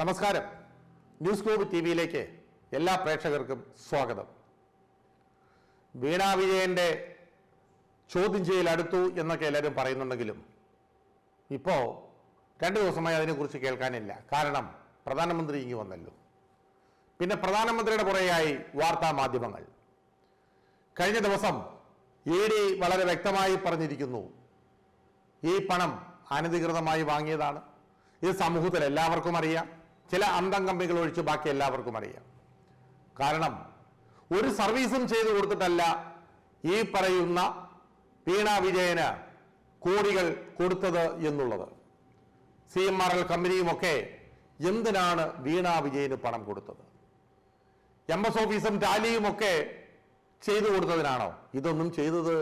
നമസ്കാരം. News globe T വിയിലേക്ക് എല്ലാ പ്രേക്ഷകർക്കും സ്വാഗതം. വീണാ വിജയന്റെ ചോദ്യം ചെയ്യൽ അടുത്തു എന്നൊക്കെ എല്ലാവരും പറയുന്നുണ്ടെങ്കിലും ഇപ്പോൾ രണ്ട് ദിവസമായി അതിനെക്കുറിച്ച് കേൾക്കാനില്ല. കാരണം പ്രധാനമന്ത്രി ഇങ്ങി വന്നല്ലോ. പിന്നെ പ്രധാനമന്ത്രിയുടെ പുറകെയായി വാർത്താ മാധ്യമങ്ങൾ. കഴിഞ്ഞ ദിവസം ഇ ഡി വളരെ വ്യക്തമായി പറഞ്ഞിരിക്കുന്നു. ഈ പണം അനധികൃതമായി വാങ്ങിയതാണ്. ഇത് സമൂഹത്തിൽ എല്ലാവർക്കും അറിയാം. ചില അന്തം കമ്പികൾ ഒഴിച്ച് ബാക്കി എല്ലാവർക്കും അറിയാം. കാരണം ഒരു സർവീസും ചെയ്തു കൊടുത്തിട്ടല്ല ഈ പറയുന്ന വീണ വിജയന് കോടികൾ കൊടുത്തത് എന്നുള്ളത്. സി എം ആർ എൽ കമ്പനിയുമൊക്കെ എന്തിനാണ് വീണ വിജയന് പണം കൊടുത്തത്? എം എസ് ഓഫീസും ടാലിയുമൊക്കെ ചെയ്തു കൊടുത്തതിനാണോ? ഇതൊന്നും ചെയ്തത്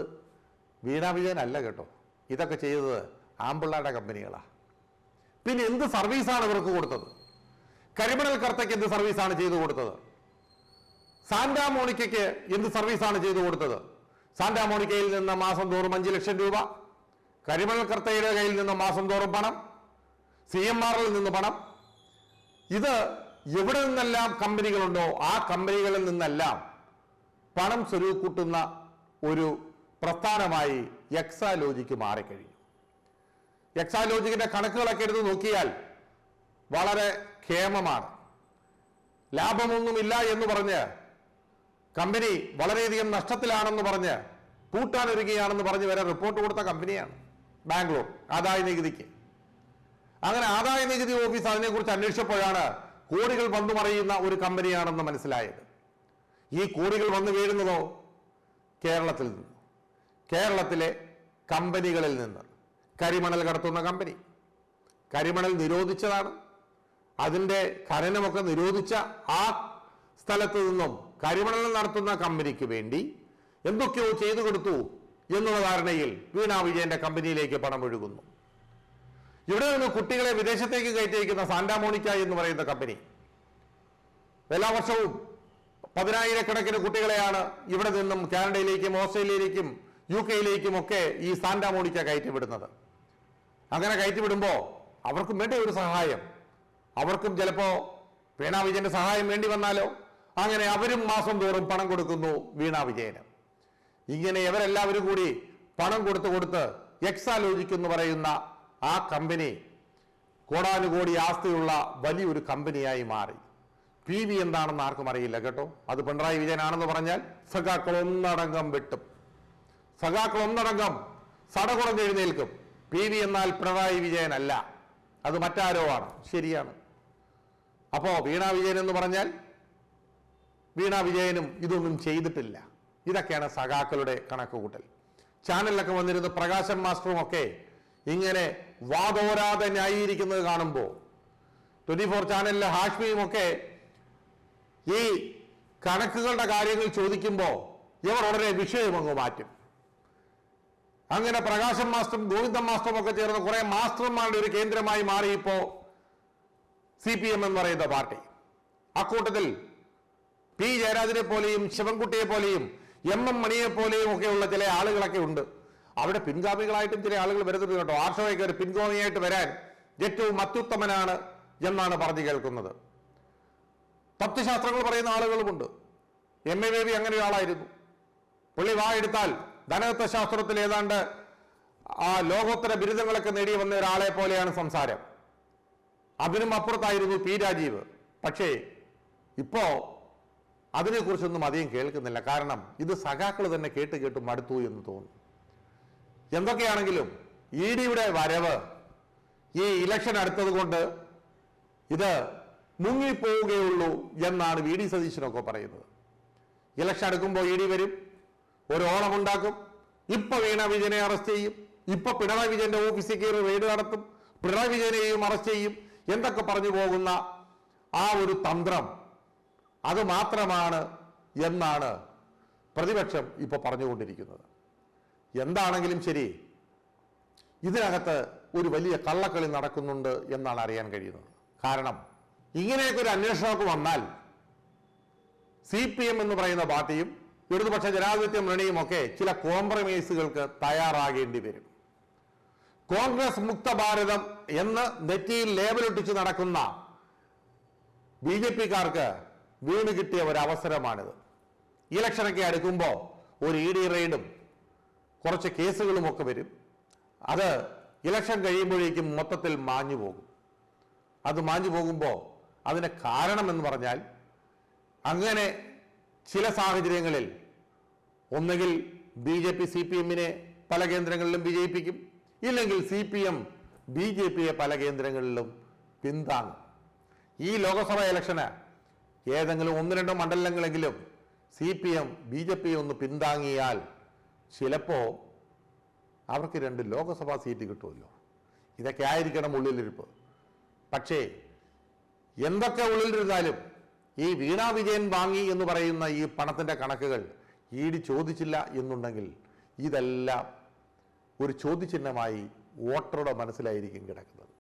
വീണ വിജയൻ അല്ല കേട്ടോ. ഇതൊക്കെ ചെയ്തത് ആമ്പിള്ളയുടെ കമ്പനികളാണ് പിന്നെ എന്ത് സർവീസാണ് ഇവർക്ക് കൊടുത്തത്? കരിമണൽ കർത്തയ്ക്ക് എന്ത് സർവീസാണ് ചെയ്തു കൊടുത്തത്? സാന്റാ മോണിക്കയ്ക്ക് എന്ത് സർവീസാണ് ചെയ്തു കൊടുത്തത്? സാന്റാ മോണിക്കയിൽ നിന്ന് മാസം തോറും അഞ്ച് ലക്ഷം രൂപ കരിമണൽ കർത്തയുടെ കയ്യിൽ നിന്ന് മാസം തോറും പണം സി എം ആറിൽ നിന്ന് പണം. ഇത് എവിടെ നിന്നെല്ലാം കമ്പനികളുണ്ടോ ആ കമ്പനികളിൽ നിന്നെല്ലാം പണം സ്വരൂക്കൂട്ടുന്ന ഒരു പ്രസ്ഥാനമായി എക്സാലോജിക്ക് മാറിക്കഴിഞ്ഞു. എക്സാലോജിക്കിന്റെ കണക്കുകളൊക്കെ എടുത്ത് നോക്കിയാൽ വളരെ ക്ഷേമമാണ്. ലാഭമൊന്നുമില്ല എന്ന് പറഞ്ഞ് കമ്പനി വളരെയധികം നഷ്ടത്തിലാണെന്ന് പറഞ്ഞ് പൂട്ടാനൊരുങ്ങുകയാണെന്ന് പറഞ്ഞ് വരെ റിപ്പോർട്ട് കൊടുത്ത കമ്പനിയാണ് ബാംഗ്ലൂർ ആദായ നികുതിക്ക്. അങ്ങനെ ആദായ നികുതി ഓഫീസ് അതിനെക്കുറിച്ച് അന്വേഷിച്ചപ്പോഴാണ് കോടികൾ വന്നു മറിയുന്ന ഒരു കമ്പനിയാണെന്ന് മനസ്സിലായത്. ഈ കോടികൾ വന്നു വീഴുന്നതോ? കേരളത്തിൽ നിന്ന്? കേരളത്തിലെ കമ്പനികളിൽ നിന്ന് കരിമണൽ കടത്തുന്ന കമ്പനി. കരിമണൽ നിരോധിച്ചതാണ്. അതിന്റെ ഖനനമൊക്കെ നിരോധിച്ച ആ സ്ഥലത്ത് നിന്നും കരിമണൽ നടത്തുന്ന കമ്പനിക്ക് വേണ്ടി എന്തൊക്കെയോ ചെയ്തു കൊടുത്തു എന്നുള്ള ധാരണയിൽ വീണ വിജയന്റെ കമ്പനിയിലേക്ക് പണം ഒഴുകുന്നു. ഇവിടെ നിന്ന് കുട്ടികളെ വിദേശത്തേക്ക് കയറ്റിയിരിക്കുന്ന സാന്റാമോണിക്ക എന്ന് പറയുന്ന കമ്പനി. എല്ലാ വർഷവും പതിനായിരക്കണക്കിന് കുട്ടികളെയാണ് ഇവിടെ നിന്നും കാനഡയിലേക്കും ഓസ്ട്രേലിയയിലേക്കും യു കെയിലേക്കും ഒക്കെ ഈ സാന്റാമോണിക്ക കയറ്റിവിടുന്നത്. അങ്ങനെ കയറ്റിവിടുമ്പോൾ അവർക്കും വേണ്ട ഒരു സഹായം? അവർക്കും ചിലപ്പോൾ വീണാ വിജയന്റെ സഹായം വേണ്ടി വന്നാലോ? അങ്ങനെ അവരും മാസം തോറും പണം കൊടുക്കുന്നു വീണാ വിജയന്. ഇങ്ങനെ ഇവരെല്ലാവരും കൂടി പണം കൊടുത്ത് കൊടുത്ത് എക്സാലോജിക് എന്ന് പറയുന്ന ആ കമ്പനി കോടാനുകോടി ആസ്തിയുള്ള വലിയൊരു കമ്പനിയായി മാറി. പി വി എന്താണെന്ന് ആർക്കും അറിയില്ല കേട്ടോ. അത് പിണറായി വിജയനാണെന്ന് പറഞ്ഞാൽ സഖാക്കൾ ഒന്നടങ്കം വെട്ടും. സഖാക്കൾ ഒന്നടങ്കം സടകുറഞ്ഞെഴുന്നേൽക്കും പി വി എന്നാൽ പിണറായി വിജയനല്ല. അത് മറ്റാരോ ആണ്. ശരിയാണ്. അപ്പോ വീണാ വിജയൻ എന്ന് പറഞ്ഞാൽ വീണാ വിജയനും ഇതൊന്നും ചെയ്തിട്ടില്ല. ഇതൊക്കെയാണ് സഖാക്കളുടെ കണക്കുകൂട്ടൽ. ചാനലിലൊക്കെ വന്നിരുന്ന പ്രകാശൻ മാസ്റ്ററും ഒക്കെ ഇങ്ങനെ വാതോരാതെ ന്യായീകരിക്കുന്നത് കാണുമ്പോൾ ട്വന്റി ഫോർ ചാനലിലെ ഹാഷ്മിയും ഒക്കെ ഈ കണക്കുകളുടെ കാര്യങ്ങൾ ചോദിക്കുമ്പോൾ ഇവർ ഉടനെ വിഷയം അങ്ങ് മാറ്റും. അങ്ങനെ പ്രകാശൻ മാസ്റ്ററും ഗോവിന്ദൻ മാസ്റ്ററും ഒക്കെ ചേർന്ന് കുറെ മാസ്റ്റർമാരുടെ ഒരു കേന്ദ്രമായി മാറി ഇപ്പോ സി പി എം എന്ന് പറയുന്ന പാർട്ടി. അക്കൂട്ടത്തിൽ പി ജയരാജനെ പോലെയും ശിവൻകുട്ടിയെ പോലെയും എം എം മണിയെ പോലെയും ഒക്കെയുള്ള ചില ആളുകളൊക്കെ ഉണ്ട്. അവിടെ പിൻഗാമികളായിട്ടും ചില ആളുകൾ വരുന്നുണ്ട് കേട്ടോ. ആർഷവയ്ക്ക് ഒരു പിൻഗാമിയായിട്ട് വരാൻ ഏറ്റവും അത്യുത്തമനാണ് എന്നാണ് പറഞ്ഞു കേൾക്കുന്നത്. തത്വശാസ്ത്രങ്ങൾ പറയുന്ന ആളുകളുമുണ്ട്. എം എ ബേബി അങ്ങനെ ഒരാളായിരുന്നു പുള്ളി വാ എടുത്താൽ ധനതത്വശാസ്ത്രത്തിൽ ഏതാണ്ട് ആ ലോകോത്തര ബിരുദങ്ങളൊക്കെ നേടി വന്ന ഒരാളെ പോലെയാണ് സംസാരം. അതിനും അപ്പുറത്തായിരുന്നു പി രാജീവ്. പക്ഷേ ഇപ്പോ അതിനെക്കുറിച്ചൊന്നും അധികം കേൾക്കുന്നില്ല. കാരണം ഇത് സഖാക്കൾ തന്നെ കേട്ട് കേട്ട് മടുത്തു എന്ന് തോന്നുന്നു. എന്തൊക്കെയാണെങ്കിലും ഇ ഡിയുടെ വരവ് ഈ ഇലക്ഷൻ അടുത്തത് കൊണ്ട് ഇത് മുങ്ങിപ്പോവുകയുള്ളൂ എന്നാണ് വി ഡി സതീശനൊക്കെ പറയുന്നത്. ഇലക്ഷൻ അടുക്കുമ്പോൾ ഇ ഡി വരും ഒരു ഓണം ഉണ്ടാക്കും ഇപ്പൊ വീണ വിജയനെ അറസ്റ്റ് ചെയ്യും ഇപ്പൊ പിണറായി വിജയന്റെ ഓഫീസിൽ കയറി റെയ്ഡ് നടത്തും പിണറായി വിജയനെയും അറസ്റ്റ് ചെയ്യും എന്തൊക്കെ പറഞ്ഞു പോകുന്ന ആ ഒരു തന്ത്രം അത് മാത്രമാണ് എന്നാണ് പ്രതിപക്ഷം ഇപ്പൊ പറഞ്ഞുകൊണ്ടിരിക്കുന്നത്. എന്താണെങ്കിലും ശരി ഇതിനകത്ത് ഒരു വലിയ കള്ളക്കളി നടക്കുന്നുണ്ട് എന്നാണ് അറിയാൻ കഴിയുന്നത്. കാരണം ഇങ്ങനെയൊക്കെ ഒരു അന്വേഷണമൊക്കെ വന്നാൽ സി പി എം എന്ന് പറയുന്ന പാർട്ടിയും ഇടതുപക്ഷ ജനാധിപത്യ മുന്നണിയും ഒക്കെ ചില കോംപ്രമൈസുകൾക്ക് തയ്യാറാകേണ്ടി വരും. കോൺഗ്രസ് മുക്ത ഭാരതം എന്ന് നെറ്റിയിൽ ലേബലൊട്ടിച്ച് നടക്കുന്ന ബി ജെ പിക്കാർക്ക് വീണ് കിട്ടിയ ഒരവസരമാണിത്. ഇലക്ഷനൊക്കെ അടുക്കുമ്പോൾ ഒരു ഇ ഡി റെയ്ഡും കുറച്ച് കേസുകളും ഒക്കെ വരും. അത് ഇലക്ഷൻ കഴിയുമ്പോഴേക്കും മൊത്തത്തിൽ മാഞ്ഞു പോകും. അത് മാഞ്ഞു പോകുമ്പോൾ അതിന് കാരണമെന്ന് പറഞ്ഞാൽ അങ്ങനെ ചില സാഹചര്യങ്ങളിൽ ഒന്നുകിൽ B J P C P എമ്മിനെ പല കേന്ദ്രങ്ങളിലും വിജയിപ്പിക്കും. ഇല്ലെങ്കിൽ C P M B J പിയെ പല കേന്ദ്രങ്ങളിലും പിന്താങ്ങും. ഈ ലോക്സഭാ ഇലക്ഷന് ഏതെങ്കിലും ഒന്ന് രണ്ടോ മണ്ഡലങ്ങളെങ്കിലും C P M B J P ഒന്ന് പിന്താങ്ങിയാൽ ചിലപ്പോൾ അവർക്ക് രണ്ട് ലോക്സഭാ സീറ്റ് കിട്ടുമല്ലോ. ഇതൊക്കെ ആയിരിക്കണം ഉള്ളിലിരിപ്പ്. പക്ഷേ എന്തൊക്കെ ഉള്ളിലിരുന്നാലും ഈ വീണാ വിജയൻ വാങ്ങി എന്ന് പറയുന്ന ഈ പണത്തിന്റെ കണക്കുകൾ ഈടി ചോദിച്ചില്ല എന്നുണ്ടെങ്കിൽ ഇതെല്ലാം ഒരു ചോദ്യചിഹ്നമായി വോട്ടറുടെ മനസ്സിലായിരിക്കും കിടക്കുന്നത്.